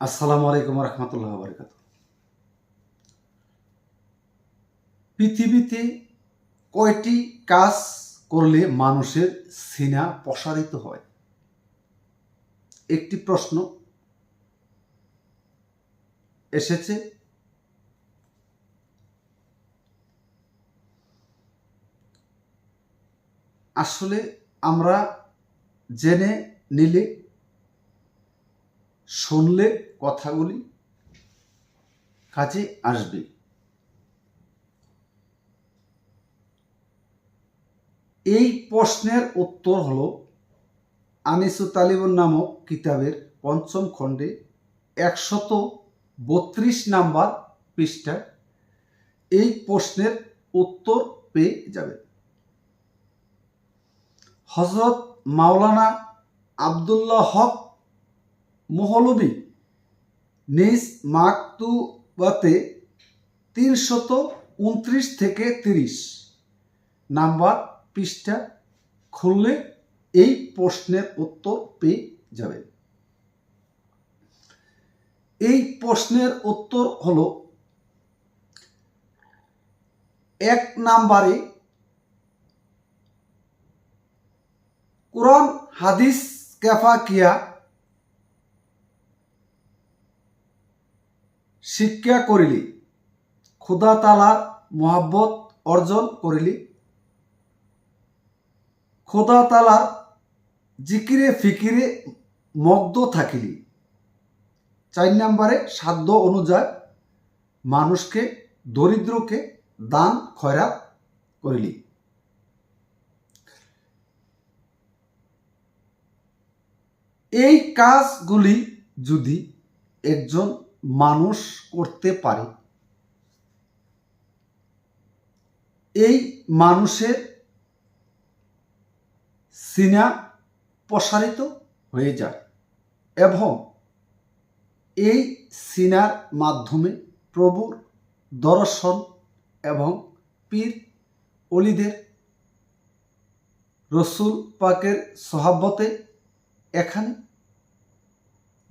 আসসালামু আলাইকুম রহমতুল্লাহ বারকাত পৃথিবীতে কয়টি কাজ করলে মানুষের সিনা প্রসারিত হয়? একটি প্রশ্ন এসেছে। আসলে আমরা জেনে নিলে শুনলে কথাগুলি কাজে আসবে। এই প্রশ্নের উত্তর হল আনিসু তালিবুন নামক কিতাবের পঞ্চম খণ্ডে একশত বত্রিশ নাম্বার পৃষ্ঠায় এই প্রশ্নের উত্তর পেয়ে যাবে হজরত মাওলানা আবদুল্লাহ হক মহলবি। নিজ মাকতুবাতে তিনশত উনত্রিশ থেকে তিরিশ নাম্বার পৃষ্ঠা খুললে এই প্রশ্নের উত্তর পেয়ে যাবেন। এই প্রশ্নের উত্তর হল এক নাম্বারে কোরআন, হাদিস কেফা শিক্ষা করিলি, খুদা তালার মহাব্বত অর্জন করিলি। খোদা তালার জিকিরে ফিকিরে মগ্ধ থাকিলি। চার নম্বরে সাধ্য অনুযায়ী মানুষকে, দরিদ্রকে দান, খয়রাত করিলি। এই কাজগুলি যদি একজন মানুষ করতে পারে। এই মানুষের সিনা প্রসারিত হয়ে যায় এবং এই সিনার মাধ্যমে প্রভুর দর্শন এবং পীর অলিদের রসুল পাকের সহাব্বতে এখানে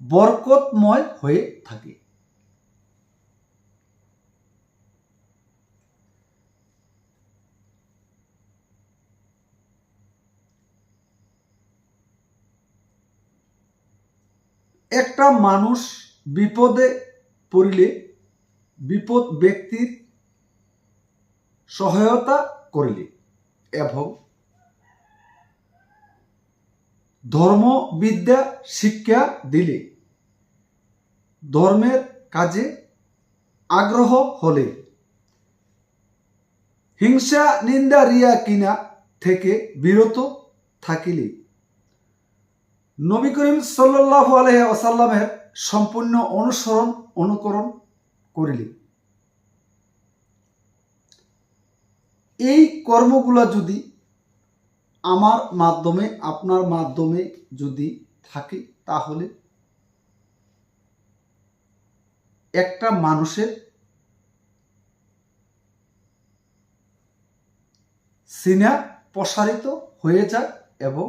বরকতময় হয়ে থাকে। একটা মানুষ বিপদে পড়িলে বিপদ ব্যক্তির সহায়তা করিলে এবং ধর্মবিদ্যা শিক্ষা দিলে ধর্মের কাজে আগ্রহ হলে হিংসা, নিন্দা, রিয়া কিনা থেকে বিরত থাকিলে নবী করিম সাল্লাহ আলহ আসাল্লামের সম্পূর্ণ অনুসরণ, অনুকরণ করিলে এই কর্মগুলা যদি আমার মাধ্যমে, আপনার মাধ্যমে যদি থাকে, তাহলে একটা মানুষের সিনা প্রসারিত হয়ে যায় এবং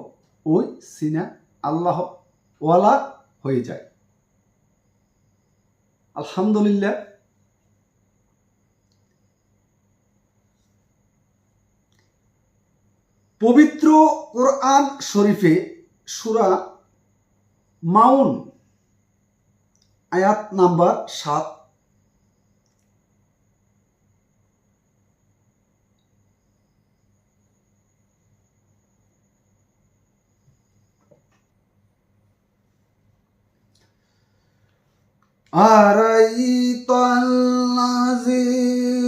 ওই সিনা আল্লাহ ওয়ালা হয়ে যায়। আলহামদুলিল্লাহ। পবিত্র কোরআন শরীফে সুরা মাউন আয়াত নাম্বার সাত। أرأيت الذي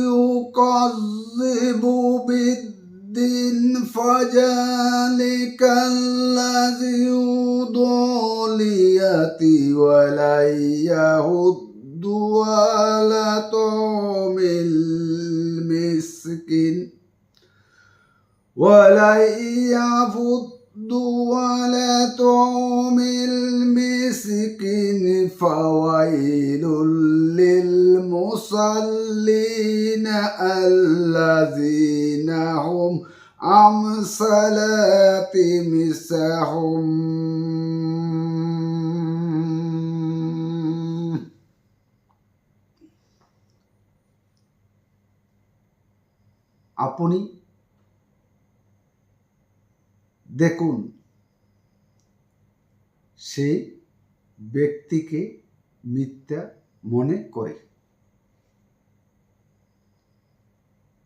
يكذب بالدين فذلك الذي يدعو اليتي ولا يهد ولا طعم المسكين ولا الأرض ولا المسكين فويل للمصلين الذين هم عن صلاتهم مساهم أبوني দেখুন সে ব্যক্তিকে মিথ্যা মনে করে।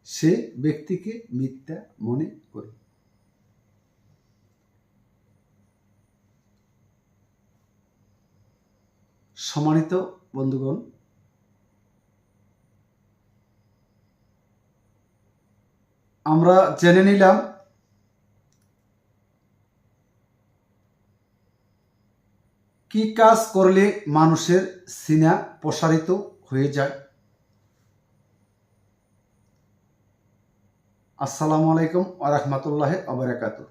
সে ব্যক্তিকে মিথ্যা মনে করে। সম্মানিত বন্ধুগণ, আমরা জেনে নিলাম কি কাজ করলে মানুষের সিনা প্রসারিত হয়ে যায়? আসসালামু আলাইকুম আ রহমতুল্লাহ আবরাকাতুহ